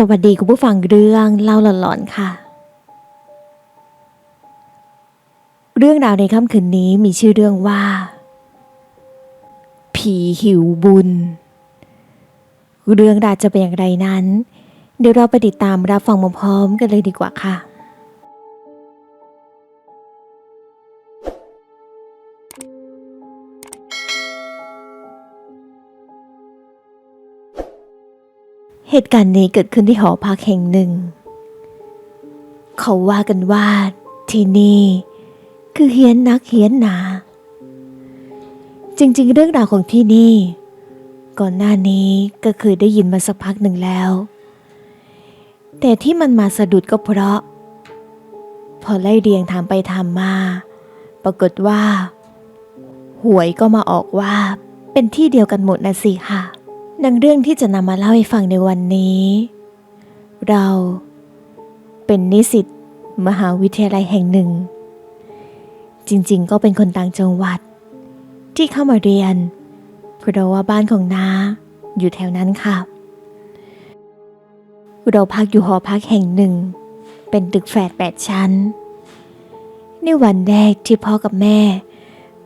สวัสดีคุณผู้ฟังเรื่องเล่าหลอนๆค่ะ เรื่องราวในค่ำคืนนี้มีชื่อเรื่องว่า ผีหิวบุญ เรื่องราวจะเป็นอย่างไรนั้น เดี๋ยวเราไปติดตามรับฟังพร้อมๆกันเลยดีกว่าค่ะ เหตุการณ์นี้เกิดขึ้นที่หอพักแห่งหนึ่ง เขาว่ากันว่าที่นี่คือเฮียนนักเฮียนหนา จริงๆ เรื่องราวของที่นี่ ก่อนหน้านี้ก็เคยได้ยินมาสักพักหนึ่งแล้ว แต่ที่มันมาสะดุดก็เพราะ พอไล่เรียงถามไปถามมา ปรากฏว่า หวยก็มาออกว่าเป็นที่เดียวกันหมดนะสิค่ะ ดังเรื่องที่จะนำมาเล่าให้ฟังในวันนี้ เราเป็นนิสิตมหาวิทยาลัยแห่งหนึ่ง จริงๆ ก็เป็นคนต่างจังหวัด ที่เข้ามาเรียน เพราะว่าบ้านของน้าอยู่แถวนั้นค่ะ เราพักอยู่หอพักแห่งหนึ่ง เป็นตึกแฝดแปดชั้น ในวันแรกที่พ่อกับแม่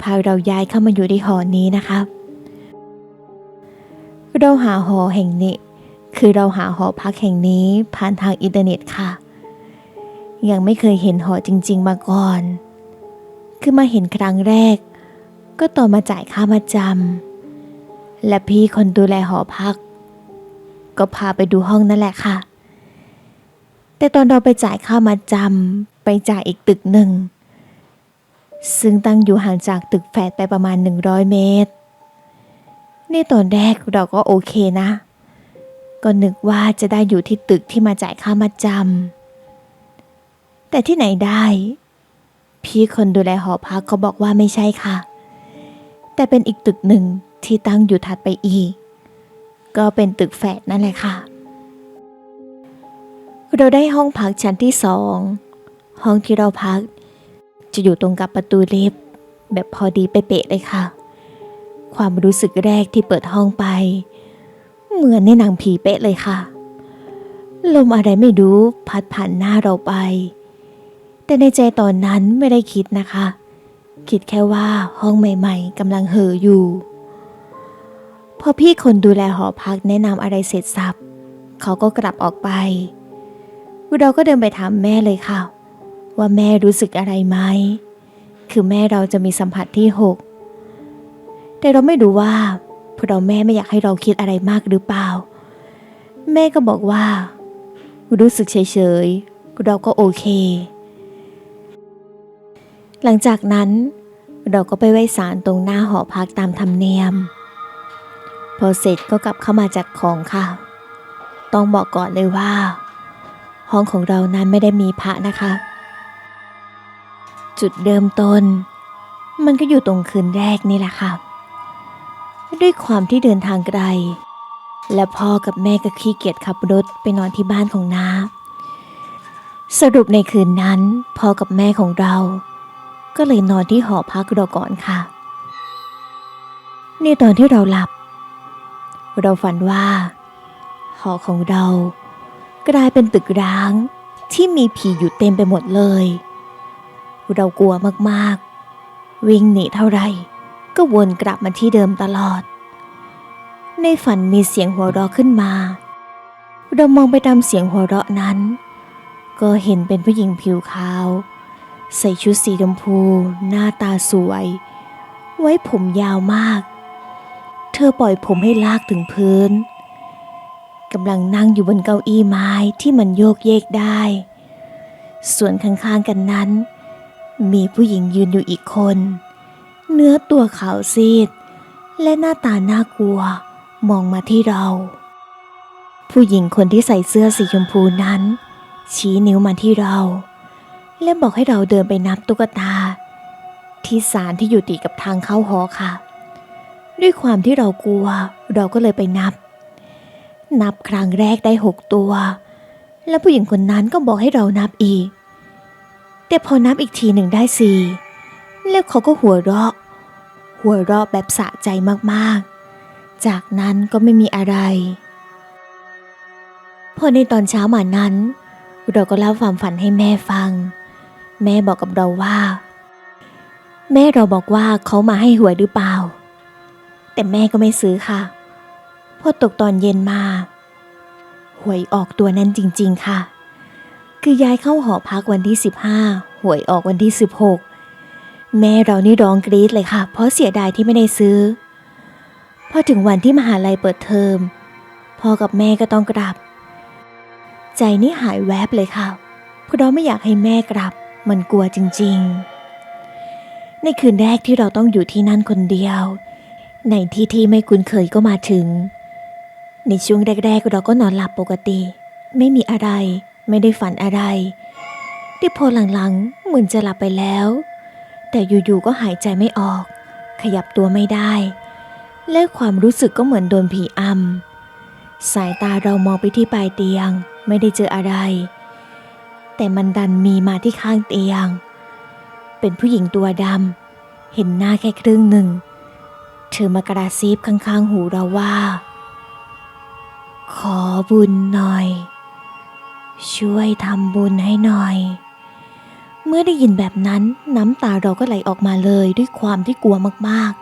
พาเราย้ายเข้ามาอยู่ในหอนี้นะคะ เราหาหอแห่งนี้ คือเราหาหอพักแห่งนี้ผ่านทางอินเทอร์เน็ตค่ะ ยังไม่เคยเห็นหอจริง ๆ มาก่อน คือมาเห็นครั้งแรก ก็ต่อมาจ่ายค่ามาจำและพี่คนดูแลหอพัก ก็พาไปดูห้องนั่นแหละค่ะ แต่ตอนเราไปจ่ายค่ามาจำไปจ่ายอีกตึกหนึ่งซึ่งตั้งอยู่ห่างจากตึกแฝดไปประมาณ 100 เมตร ในตอนแรกเราก็โอเคนะ ก็นึกว่าจะได้อยู่ที่ตึกที่มาจ่ายค่ามาจำแต่ที่ไหนได้ พี่คนดูแลหอพักเขาบอกว่าไม่ใช่ค่ะ แต่เป็นอีกตึกหนึ่งที่ตั้งอยู่ถัดไปอีก ก็เป็นตึกแฝดนั่นแหละค่ะ เราได้ห้องพักชั้นที่สองห้องที่เราพัก จะอยู่ตรงกับประตูลิฟต์แบบพอดีเป๊ะๆเลยค่ะ ความรู้สึกแรกที่เปิดห้องไป เหมือนในหนังผีเป๊ะเลยค่ะ ลมอะไรไม่รู้พัดผ่านหน้าเราไป แต่ในใจตอนนั้นไม่ได้คิดนะคะ คิดแค่ว่าห้องใหม่ๆกำลังเห่ออยู่ พอพี่คนดูแลหอพักแนะนำอะไรเสร็จสับเขาก็กลับออกไป เราก็เดินไปถามแม่เลยค่ะ ว่าแม่รู้สึกอะไรไหม คือแม่เราจะมีสัมผัสที่หก แต่เราไม่รู้ว่าเพราะแม่ไม่อยากให้เราคิดอะไรมากหรือเปล่า แม่ก็บอกว่า รู้สึกเฉยๆเราก็โอเค หลังจากนั้นเราก็ไปไหว้ศาลตรงหน้าหอพักตามธรรมเนียม พอเสร็จก็กลับเข้ามาจัดของค่ะ ต้องบอกก่อนเลยว่า ห้องของเรานั้นไม่ได้มีพระนะคะ จุดเริ่มต้น มันก็อยู่ตรงคืนแรกนี่แหละค่ะ ด้วยความที่เดินทางไกล และพ่อกับแม่ก็ขี้เกียจขับรถไปนอนที่บ้านของน้า สรุปในคืนนั้นพ่อกับแม่ของเรา ก็เลยนอนที่หอพักเราก่อนค่ะ ในตอนที่เราหลับ เราฝันว่า หอของเรา กลายเป็นตึกร้างที่มีผีอยู่เต็มไปหมดเลย เรากลัวมากๆ วิ่งหนีเท่าไหร่ ก็วนกลับมาที่เดิมตลอด ในฝันมีเสียงหัวเราะขึ้นมา เรามองไปตามเสียงหัวเราะนั้น ก็เห็นเป็นผู้หญิงผิวขาว ใส่ชุดสีชมพู หน้าตาสวย ไว้ผมยาวมาก เธอปล่อยผมให้ลากถึงพื้นกำลังนั่งอยู่บนเก้าอี้ไม้ที่มันโยกเยกได้ ส่วนข้างๆกันนั้น มีผู้หญิงยืนอยู่อีกคน เนื้อตัวขาวซีด และหน้าตาน่ากลัว มองมาที่เรา ผู้หญิงคนที่ใส่เสื้อสีชมพูนั้น ชี้นิ้วมาที่เรา และบอกให้เราเดินไปนับตุ๊กตา ที่ศาลที่อยู่ติดกับทางเข้าหอค่ะ ด้วยความที่เรากลัว เราก็เลยไปนับ นับครั้งแรกได้หกตัว แล้วผู้หญิงคนนั้นก็บอกให้เรานับอีกแต่พอนับอีกทีหนึ่งได้สี่แล้วเขาก็หัวเราะ หัวเราะแบบสะใจมากๆ จากนั้นก็ไม่มีอะไร พอในตอนเช้ามานั้น เราก็เล่าความฝันให้แม่ฟัง แม่บอกกับเราว่า แม่เราบอกว่าเขามาให้หวยหรือเปล่า แต่แม่ก็ไม่ซื้อค่ะ พอตกตอนเย็นมา หวยออกตัวนั้นจริง ๆค่ะ คือย้ายเข้าหอพักวันที่ 15 หวยออกวันที่ 16 แม่เรานี่ร้องกรี๊ดเลยค่ะ เพราะเสียดายที่ไม่ได้ซื้อ พอถึงวันที่มหาลัยเปิดเทอมพ่อกับแม่ก็ต้องกลับ ใจนี่หายแวบเลยค่ะ เพราะเราไม่อยากให้แม่กลับ มันกลัวจริงๆ ในคืนแรกที่เราต้องอยู่ที่นั่นคนเดียว ในที่ที่ไม่คุ้นเคยก็มาถึง ในช่วงแรกๆเราก็นอนหลับปกติ ไม่มีอะไร ไม่ได้ฝันอะไรที่พอหลังๆเหมือนจะหลับไปแล้ว แต่อยู่ๆก็หายใจไม่ออก ขยับตัวไม่ได้ และความรู้สึกก็เหมือนโดนผีอำสายตาเรามองไปที่ปลายเตียงไม่ได้เจออะไร แต่มันดันมีมาที่ข้างเตียง เป็นผู้หญิงตัวดำเห็นหน้าแค่ครึ่งหนึ่ง เธอมากระซิบข้างๆหูเราว่า ขอบุญหน่อย ช่วยทำบุญให้หน่อย เมื่อได้ยินแบบนั้นน้ำตาเราก็ไหลออกมาเลยด้วยความที่กลัวมาก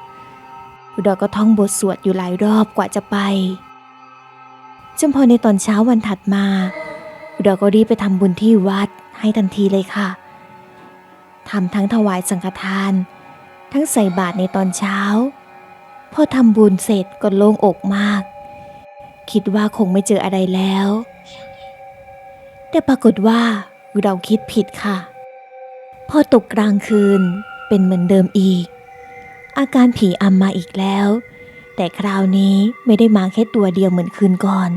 ๆ เราก็ท่องบทสวดอยู่หลายรอบกว่าจะไปจนพอในตอนเช้าวันถัดมา เราก็รีบไปทำบุญที่วัดให้ทันทีเลยค่ะทำทั้งถวายสังฆทาน ทั้งใส่บาตรในตอนเช้า พอทำบุญเสร็จก็โล่งอกมาก คิดว่าคงไม่เจออะไรแล้ว แต่ปรากฏว่าเราคิดผิดค่ะ พอตกกลางคืนเป็นเหมือนเดิมอีก อาการผีอำมาอีกแล้ว แต่คราวนี้ไม่ได้มาแค่ตัวเดียวเหมือนคืนก่อน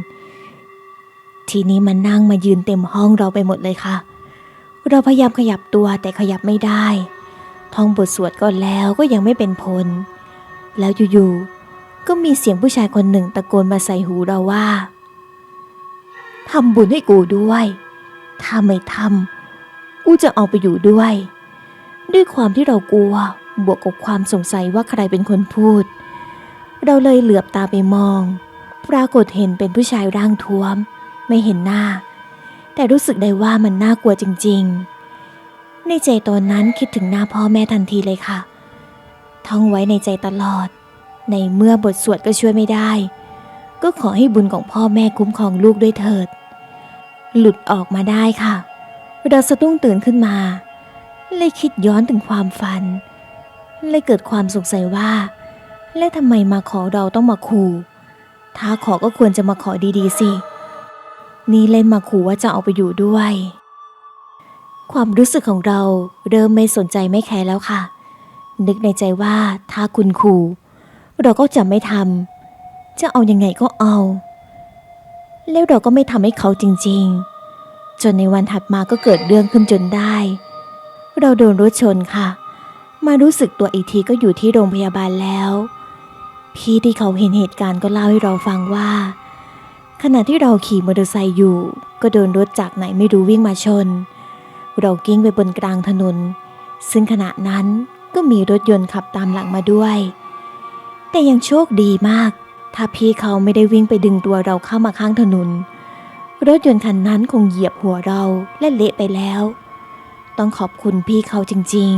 ทีนี้มันนั่งมายืนเต็มห้องเราไปหมดเลยค่ะ เราพยายามขยับตัวแต่ขยับไม่ได้ ท่องบทสวดก็แล้วก็ยังไม่เป็นผล แล้วอยู่ๆก็มีเสียงผู้ชายคนหนึ่งตะโกนมาใส่หูเราว่าทำบุญให้กูด้วย ถ้าไม่ทำ กูจะเอาไปอยู่ด้วย ด้วยความที่เรากลัว บวกกับความสงสัยว่าใครเป็นคนพูด เราเลยเหลือบตาไปมอง ปรากฏเห็นเป็นผู้ชายร่างท้วม ไม่เห็นหน้า แต่รู้สึกได้ว่ามันน่ากลัวจริง ๆ ในใจตอนนั้นคิดถึงหน้าพ่อแม่ทันทีเลยค่ะ ท่องไว้ในใจตลอด ในเมื่อบทสวดก็ช่วยไม่ได้ ก็ขอให้บุญของพ่อแม่คุ้มครองลูกด้วยเถิด หลุดออกมาได้ค่ะ เราสะดุ้งตื่นขึ้นมาเลยคิดย้อนถึงความฝันเลยเกิดความสงสัยว่า และทำไมมาขอเราต้องมาขู่ถ้าขอก็ควรจะมาขอดีๆสิ นี่เล่นมาขู่ว่าจะเอาไปอยู่ด้วย ความรู้สึกของเราเริ่มไม่สนใจไม่แคร์แล้วค่ะ นึกในใจว่าถ้าคุณขู่เราก็จะไม่ทำจะเอายังไงก็เอา แล้วเราก็ไม่ทำให้เขาจริง ๆ จนในวันถัดมาก็เกิดเรื่องขึ้นจนได้ เราโดนรถชนค่ะ มารู้สึกตัวอีกทีก็อยู่ที่โรงพยาบาลแล้ว พี่ที่เขาเห็นเหตุการณ์ก็เล่าให้เราฟังว่า ขณะที่เราขี่มอเตอร์ไซค์อยู่ ก็โดนรถจากไหนไม่รู้วิ่งมาชน เรากิ้งไปบนกลางถนน ซึ่งขณะนั้นก็มีรถยนต์ขับตามหลังมาด้วย แต่ยังโชคดีมาก ถ้าพี่เขาไม่ได้วิ่งไปดึงตัวเราเข้ามาข้างถนน รถยนต์คันนั้นคงเหยียบหัวเราและเละไปแล้ว ต้องขอบคุณพี่เขาจริง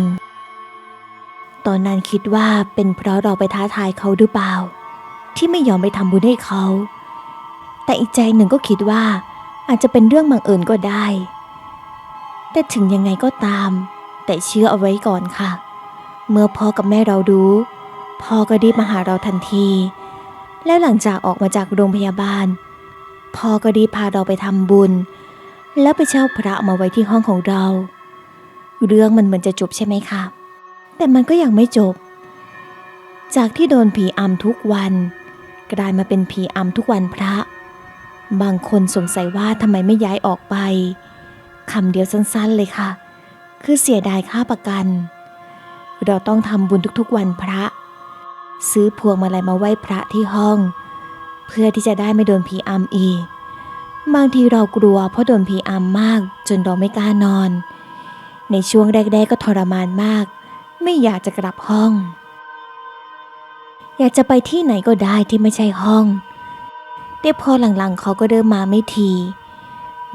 ๆ ตอนนั้นคิดว่าเป็นเพราะเราไปท้าทายเขาหรือเปล่า ที่ไม่ยอมไปทำบุญให้เขา แต่อีกใจหนึ่งก็คิดว่าอาจจะเป็นเรื่องบังเอิญก็ได้ แต่ถึงยังไงก็ตาม แต่เชื่อเอาไว้ก่อนค่ะ เมื่อพ่อกับแม่เรารู้ พ่อก็รีบมาหาเราทันที แล้วหลังจากออกมาจากโรงพยาบาล พ่อก็รีพาเราไปทำบุญ แล้วไปเช่าพระมาไว้ที่ห้องของเรา เรื่องมันเหมือนจะจบใช่ไหมคะแต่มันก็ยังไม่จบ จากที่โดนผีอำทุกวัน กลายมาเป็นผีอำทุกวันพระ บางคนสงสัยว่าทำไมไม่ย้ายออกไปคำเดียวสั้นๆเลยค่ะ คือเสียดายค่าประกัน เราต้องทำบุญทุกๆวันพระ ซื้อพวงมาลัยมาไหว้พระที่ห้อง เพื่อที่จะได้ไม่โดนผีอำอีก บางทีเรากลัวเพราะโดนผีอำมากจนเราไม่กล้านอน ในช่วงแรกๆก็ทรมานมาก ไม่อยากจะกลับห้อง อยากจะไปที่ไหนก็ได้ที่ไม่ใช่ห้องแต่พอหลังๆเขาก็เริ่มมาไม่ที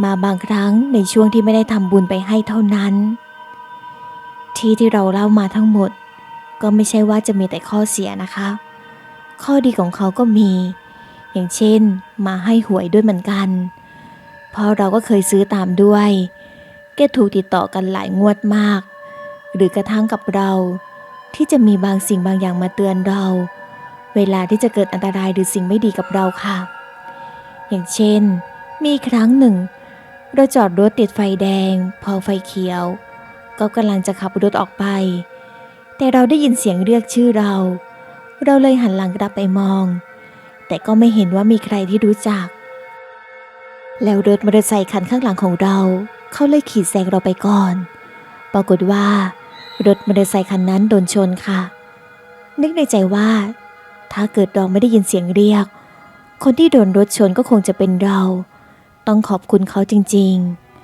มาบางครั้งในช่วงที่ไม่ได้ทำบุญไปให้เท่านั้น ที่ที่เราเล่ามาทั้งหมด ก็ไม่ใช่ว่าจะมีแต่ข้อเสียนะคะ ข้อดีของเขาก็มี อย่างเช่น มาให้หวยด้วยเหมือนกัน เพราะเราก็เคยซื้อตามด้วยแกถูกติดต่อกันหลายงวดมาก หรือกระทั่งกับเรา ที่จะมีบางสิ่งบางอย่างมาเตือนเรา เวลาที่จะเกิดอันตรายหรือสิ่งไม่ดีกับเราค่ะ อย่างเช่น มีครั้งหนึ่ง เราจอดรถติดไฟแดง พอไฟเขียว ก็กำลังจะขับรถออกไป แต่เราได้ยินเสียงเรียกชื่อเรา เราเลยหันหลังกลับไปมอง แต่ก็ไม่เห็นว่ามีใครที่รู้จัก แล้วรถมอเตอร์ไซค์คันข้างหลังของเรา เขาเลยขี่แซงเราไปก่อน ปรากฏว่ารถมอเตอร์ไซค์คันนั้นโดนชนค่ะ นึกในใจว่า ถ้าเกิดเราไม่ได้ยินเสียงเรียก คนที่โดนรถชนก็คงจะเป็นเรา ต้องขอบคุณเขาจริง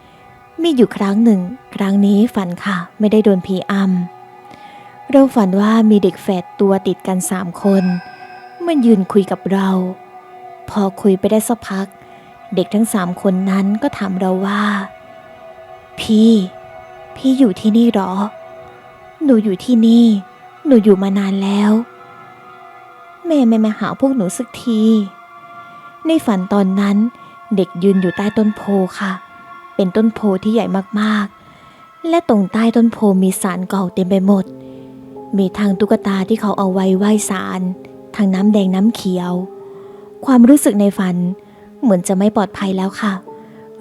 ๆ มีอยู่ครั้งหนึ่ง ครั้งนี้ฝันค่ะ ไม่ได้โดนผีอำเราฝันว่ามีเด็กแฝดตัวติดกันสามคน มันยืนคุยกับเรา พอคุยไปได้สักพัก เด็กทั้งสามคนนั้นก็ถามเราว่า พี่ พี่อยู่ที่นี่หรอ หนูอยู่ที่นี่ หนูอยู่มานานแล้ว แม่ไม่มาหาพวกหนูสักที ในฝันตอนนั้น เด็กยืนอยู่ใต้ต้นโพค่ะ เป็นต้นโพที่ใหญ่มากๆ และตรงใต้ต้นโพมีสารเก่าเต็มไปหมด มีทางตุ๊กตาที่เขาเอาไว้ไหว้สาร ทางน้ำแดงน้ำเขียว ความรู้สึกในฝันเหมือนจะไม่ปลอดภัยแล้วค่ะ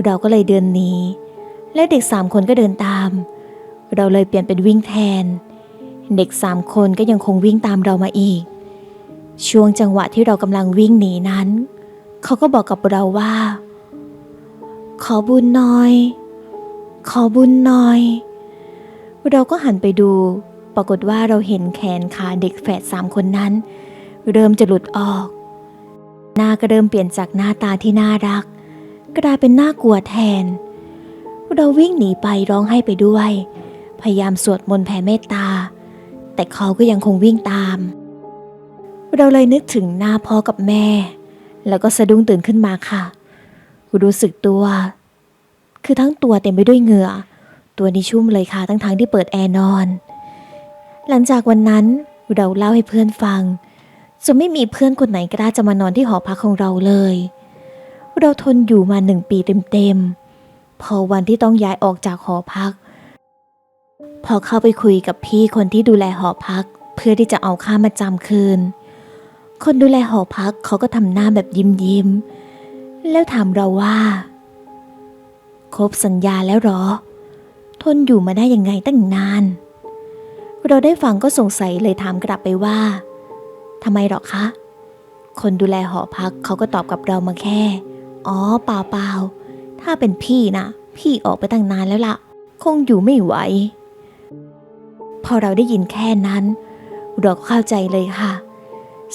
เราก็เลยเดินหนีและเด็กสามคนก็เดินตาม เราเลยเปลี่ยนเป็นวิ่งแทน เด็กสามคนก็ยังคงวิ่งตามเรามาอีก ช่วงจังหวะที่เรากำลังวิ่งหนีนั้น เขาก็บอกกับเราว่า ขอบุญหน่อย ขอบุญหน่อย เราก็หันไปดู ปรากฏว่าเราเห็นแขนขาเด็กแฝดสามคนนั้น เริ่มจะหลุดออก หน้าก็เริ่มเปลี่ยนจากหน้าตาที่น่ารัก กลายเป็นหน่ากลัวแทน เราวิ่งหนีไปร้องไห้ไปด้วย พยายามสวดมนต์แผ่เมตตา แต่เขาก็ยังคงวิ่งตาม เราเลยนึกถึงหน้าพ่อกับแม่ แล้วก็สะดุ้งตื่นขึ้นมาค่ะรู้สึกตัว คือทั้งตัวเต็มไปด้วยเหงื่อ ตัวนี้ชุ่มเลยค่ะทั้งทางที่เปิดแอร์นอน หลังจากวันนั้นเราเล่าให้เพื่อนฟัง จนไม่มีเพื่อนคนไหนกล้าจะมานอนที่หอพักของเราเลย เราทนอยู่มาหนึ่งปีเต็มๆ พอวันที่ต้องย้ายออกจากหอพัก พอเข้าไปคุยกับพี่คนที่ดูแลหอพัก เพื่อที่จะเอาค่ามาจำคืน คนดูแลหอพักเขาก็ทำหน้าแบบยิ้มยิ้มๆแล้วถามเราว่า ครบสัญญาแล้วหรอ ทนอยู่มาได้ยังไงตั้งนาน เราได้ฟังก็สงสัยเลยถามกลับไปว่า ทำไมหรอคะ คนดูแลหอพักเขาก็ตอบกับเรามาแค่ อ๋อเปล่าเปล่าถ้าเป็นพี่นะพี่ออกไปตั้งนานแล้วล่ะ คงอยู่ไม่ไหว พอเราได้ยินแค่นั้นเราก็เข้าใจเลยค่ะ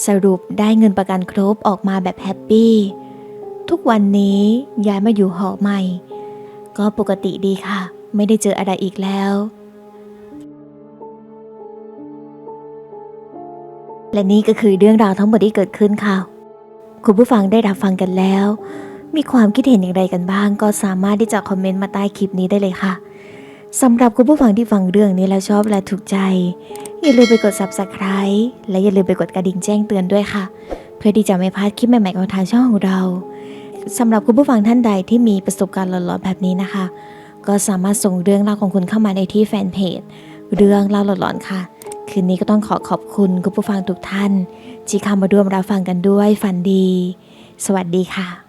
สรุปได้เงินประกันครบออกมาแบบแฮปปี้ ทุกวันนี้ย้ายมาอยู่หอใหม่ ก็ปกติดีค่ะ ไม่ได้เจออะไรอีกแล้ว และนี่ก็คือเรื่องราวทั้งหมดที่เกิดขึ้นค่ะ คุณผู้ฟังได้รับฟังกันแล้ว มีความคิดเห็นอย่างไรกันบ้าง ก็สามารถที่จะคอมเมนต์มาใต้คลิปนี้ได้เลยค่ะสำหรับคุณผู้ฟังที่ฟังเรื่องนี้แล้วชอบและถูกใจ อย่าลืมไปกด subscribe และอย่าลืมไปกดกระดิ่งแจ้งเตือนด้วยค่ะ เพื่อที่จะไม่พลาดคลิปใหม่ๆของทางช่องของเราสำหรับคุณผู้ฟังท่านใดที่มีประสบการณ์หลอนๆแบบนี้นะคะ ก็สามารถส่งเรื่องราวของคุณเข้ามาในที่แฟนเพจเรื่องเล่าหลอนๆค่ะ คืนนี้ก็ต้องขอขอบคุณคุณผู้ฟังทุกท่านที่เข้ามาร่วมรับฟังกันด้วยฝันดี สวัสดีค่ะ